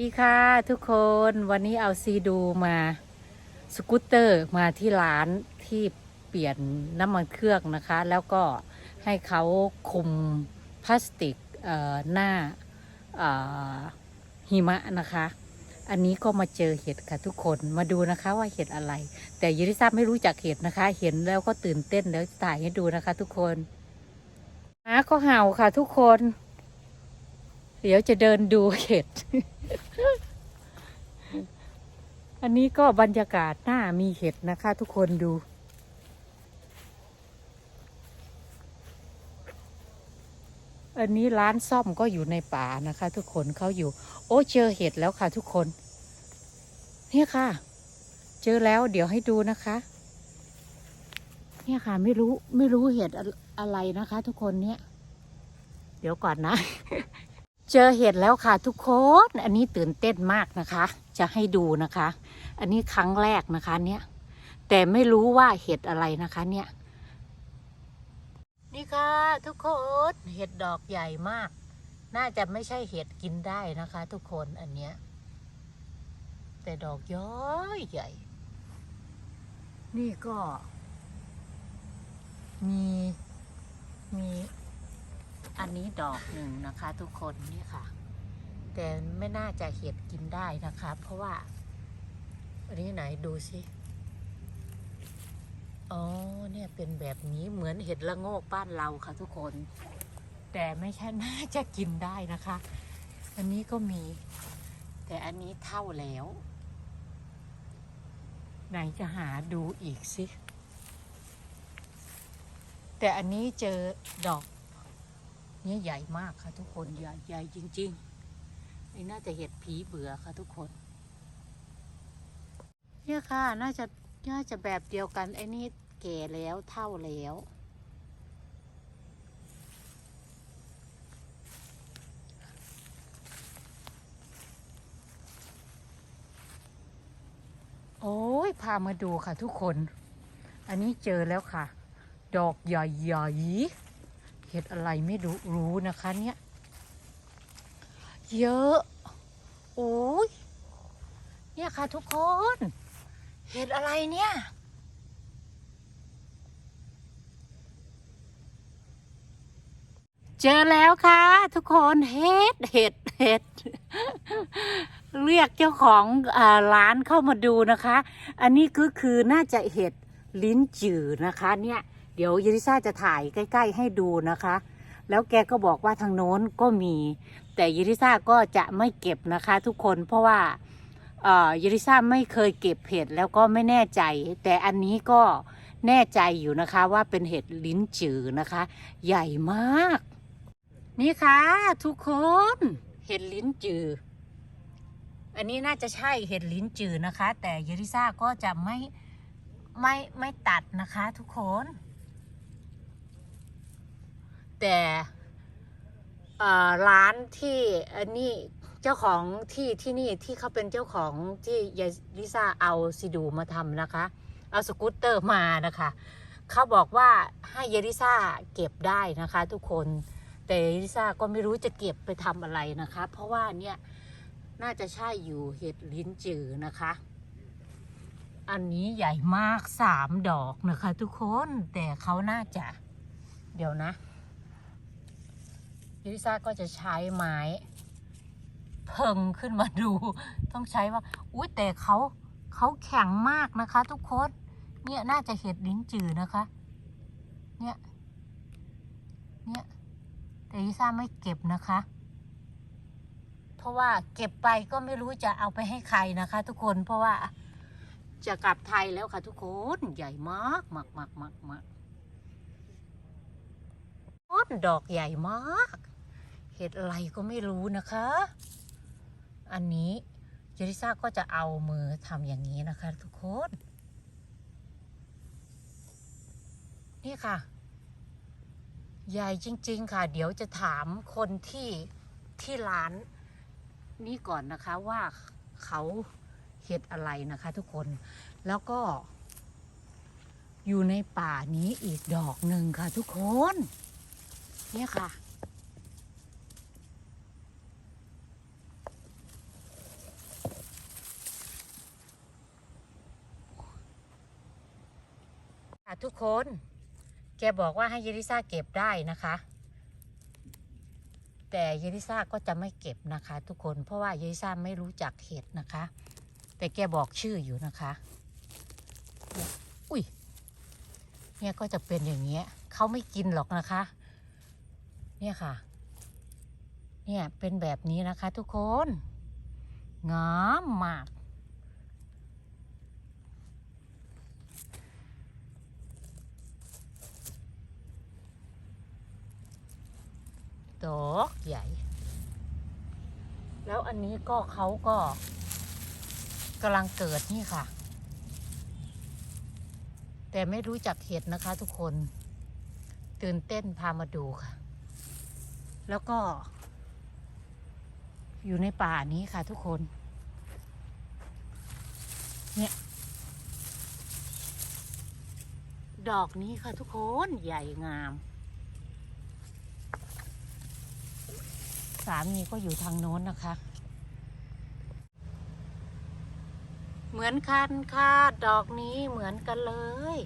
ดีค่ะทุกคนวันนี้เอาซีดูมาสกูตเตอร์มาที่ร้านที่เปลี่ยนน้ำมันเครื่องนะคะ แล้วก็ให้เขาคุมพลาสติกเอ่อหน้าเอ่อหิมะนะคะ อันนี้ก็มาเจอเห็ดค่ะทุกคนมาดูนะคะว่าเห็ดอะไร แต่ยูริซาไม่รู้จักเห็ดนะคะ เห็นแล้วก็ตื่นเต้นแล้วถ่ายให้ดูนะคะ ทุกคนหมาก็เห่าค่ะทุกคน เดี๋ยวจะเดินดูเห็ด อันนี้ก็บรรยากาศหน้ามีเห็ดนะคะ ทุกคนดู อันนี้ร้านซ่อมก็อยู่ในป่านะคะ ทุกคนเขาอยู่ โอ้เจอเห็ดแล้วค่ะ ทุกคน เนี่ยค่ะ เจอแล้วเดี๋ยวให้ดูนะคะ เนี่ยค่ะไม่รู้ไม่รู้เห็ดอะไรนะคะ ทุกคนเนี่ย เดี๋ยวก่อนนะ เจอเห็ดแล้วค่ะทุกคน อันนี้ตื่นเต้นมากนะคะ จะให้ดูนะคะ อันนี้ครั้งแรกนะคะเนี่ย แต่ไม่รู้ว่าเห็ดอะไรนะคะเนี่ย นี่ค่ะทุกคน เห็ดดอกใหญ่มาก น่าจะไม่ใช่เห็ดกินได้นะคะ ทุกคนอันเนี้ย แต่ดอกย้อยใหญ่ นี่ก็ มี มี อันนี้ดอกหนึ่งนะคะ ทุกคนนี่ค่ะ แต่ไม่น่าจะเห็ดกินได้นะคะ เพราะว่า อันนี้ไหนดูสิอ๋อเนี่ยเป็นแบบนี้เหมือนเห็ดละโงกบ้านเราค่ะทุกคน แต่ไม่ใช่น่าจะกินได้นะคะ อันนี้ก็มี แต่อันนี้เท่าแล้ว ไหนจะหาดูอีกสิแต่อันนี้เจอดอก นี่ยใหญ่มากค่ะทุกคนใหญ่ใหญ่จริงๆนี่น่าจะเห็ดผีเบื่อค่ะทุกคน เนี่ยค่ะน่าจะน่าจะแบบเดียวกันไอ้นี่แก่แล้วเท่าแล้วโอ้ย พามาดูค่ะทุกคน อันนี้เจอแล้วค่ะ ดอกใหญ่ๆ เห็ดอะไรไม่รู้รู้นะคะเนี่ย เยอะ โอ้ยเนี่ยค่ะทุกคน เห็ดอะไรเนี่ย เจอแล้วค่ะ ทุกคนเห็ดเห็ดเห็ดเรียกเจ้าของอร้านเข้ามาดูนะคะ อันนี้ก็คือน่าจะเห็ดลิ้นจือนะคะเนี่ย เดี๋ยวยริซ่าจะถ่ายใกล้ ๆ ให้ดูนะคะ แล้วแกก็บอกว่าทางโน้นก็มี แต่ยริซ่าก็จะไม่เก็บนะคะทุกคนเพราะว่าเอ่อยริซ่าไม่เคยเก็บเห็ดแล้วก็ไม่แน่ใจ แต่อันนี้ก็แน่ใจอยู่นะคะว่าเป็นเห็ดลิ้นจือนะคะ ใหญ่มาก นี่ค่ะทุกคนเห็ดลิ้นจือ อันนี้น่าจะใช่เห็ดลิ้นจือนะคะ แต่ยริซ่าก็จะไม่ไม่ไม่ตัดนะคะทุกคน แต่ร้านที่อันนี้เจ้าของที่ที่นี่ที่เขาเป็นเจ้าของที่ยายลิซ่าเอาซิดูมาทำนะคะ เอาสกูตเตอร์มานะคะเขาบอกว่าให้ยายลิซ่าเก็บได้นะคะ ทุกคนแต่ยายลิซ่าก็ไม่รู้จะเก็บไปทำอะไรนะคะ เพราะว่าเนี่ยน่าจะใช่อยู่เห็ดลิ้นจือนะคะ อันนี้ใหญ่มากสามดอกนะคะ ทุกคนแต่เขาน่าจะ เดี๋ยวนะ ลิซ่าก็จะใช้ไม้เพิงขึ้นมาดู ต้องใช้ว่า อุ้ยแต่เขาเขาแข็งมากนะคะ ทุกคนเนี่ยน่าจะเห็ดลิ้นจือนะคะ เนี่ย เนี่ยแต่ลิซ่าไม่เก็บนะคะ เพราะว่าเก็บไปก็ไม่รู้จะเอาไปให้ใครนะคะ ทุกคน เพราะว่าจะกลับไทยแล้วค่ะ ทุกคน ใหญ่มากมากมากมากมากต้นดอกใหญ่มาก ห็ดอะไรก็ไม่รู้นะคะ อันนี้เจริซ่าก็จะเอามือทำอย่างนี้นะคะ ทุกคน นี่ค่ะ ใหญ่จริง ๆ ค่ะ เดี๋ยวจะถามคนที่ที่ร้านนี้ก่อนนะคะว่าเขาเห็ดอะไรนะคะ ทุกคน แล้วก็ อยู่ในป่านี้อีกดอกหนึ่งค่ะ ทุกคน เนี่ยค่ะ ทุกคน แกบอกว่าให้เยลิซ่าเก็บได้นะคะ แต่เยลิซ่าก็จะไม่เก็บนะคะ ทุกคนเพราะว่าเยลิซ่าไม่รู้จักเห็ดนะคะ แต่แกบอกชื่ออยู่นะคะ อุ้ยเนี่ยก็จะเป็นอย่างเงี้ยเขาไม่กินหรอกนะคะ เนี่ยค่ะ เนี่ยเป็นแบบนี้นะคะ ทุกคนงามมาก ดอกใหญ่ แล้วอันนี้ก็เขาก็กำลังเกิดนี่ค่ะ แต่ไม่รู้จักเห็ดนะคะทุกคน ตื่นเต้นพามาดูค่ะ แล้วก็ อยู่ในป่านี้ค่ะทุกคน เนี่ย ดอกนี้ค่ะทุกคนใหญ่งาม สามีก็อยู่ทางโน้นนะคะ เหมือนกันค่ะดอกนี้เหมือนกันเลย